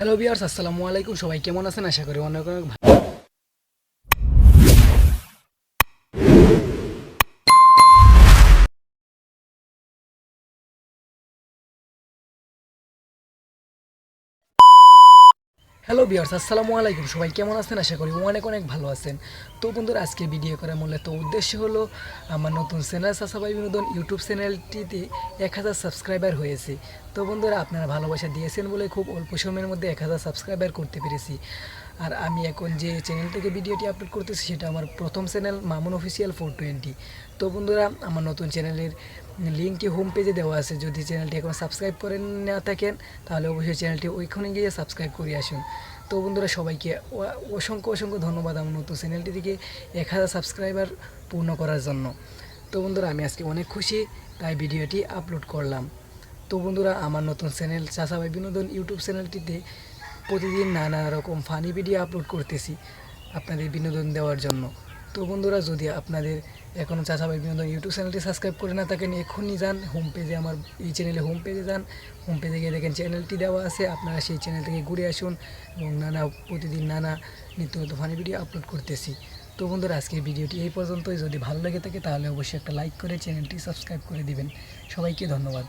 Hello বিয়ার্স আসসালামু আলাইকুম সবাই কেমন আছেন? আশা করি অনেক অনেক হ্যালো বিয়ার্স আসসালামু আলাইকুম। সবাই কেমন আছেন? আশা করি অনেক অনেক ভালো আছেন। তো বন্ধুরা, আজকে ভিডিও করার মূলত উদ্দেশ্য হলো, আমার নতুন চ্যানেল সাসাবাই বিনোদন ইউটিউব চ্যানেলটিতে এক হাজার সাবস্ক্রাইবার হয়েছে। তো বন্ধুরা, আপনারা ভালোবাসা দিয়েছেন বলে খুব অল্প সময়ের মধ্যে এক হাজার সাবস্ক্রাইবার করতে পেরেছি। আর আমি এখন যে চ্যানেল থেকে ভিডিওটি আপলোড করতেছি, সেটা আমার প্রথম channel Mamun official four twenty তো বন্ধুরা, আমার নতুন চ্যানেলের লিঙ্কটি হোম পেজে দেওয়া আছে। যদি চ্যানেলটি এখন সাবস্ক্রাইব করে না থাকেন, তাহলে অবশ্যই চ্যানেলটি ওইখানে গিয়ে সাবস্ক্রাইব করে আসুন। তো বন্ধুরা, সবাইকে অসংখ্য অসংখ্য ধন্যবাদ আমার নতুন চ্যানেলটি থেকে এক হাজার সাবস্ক্রাইবার পূর্ণ করার জন্য। তো বন্ধুরা, আমি আজকে অনেক খুশি, তাই ভিডিওটি আপলোড করলাম। তো বন্ধুরা, আমার নতুন চ্যানেল চাষাবাই বিনোদন ইউটিউব চ্যানেলটিতে প্রতিদিন নানা রকম ফানি ভিডিও আপলোড করতেছি আপনাদের বিনোদন দেওয়ার জন্য। তো বন্ধুরা, যদি আপনাদের এখনও চাষাবাই বিনোদন ইউটিউব চ্যানেলটি সাবস্ক্রাইব করে না থাকেন এখনই যান হোম পেজে আমার এই চ্যানেলে হোম পেজে যান। হোম পেজে গিয়ে দেখেন চ্যানেলটি দেওয়া আছে, আপনারা সেই চ্যানেল থেকে ঘুরে আসুন এবং নানা, প্রতিদিন নানা নিত্য নতুন ফানি ভিডিও আপলোড করতেছি। তো বন্ধুরা আজকের ভিডিওটি এই পর্যন্তই। যদি ভালো লেগে থাকে তাহলে অবশ্যই একটা লাইক করে চ্যানেলটি সাবস্ক্রাইব করে দিবেন। সবাইকে ধন্যবাদ।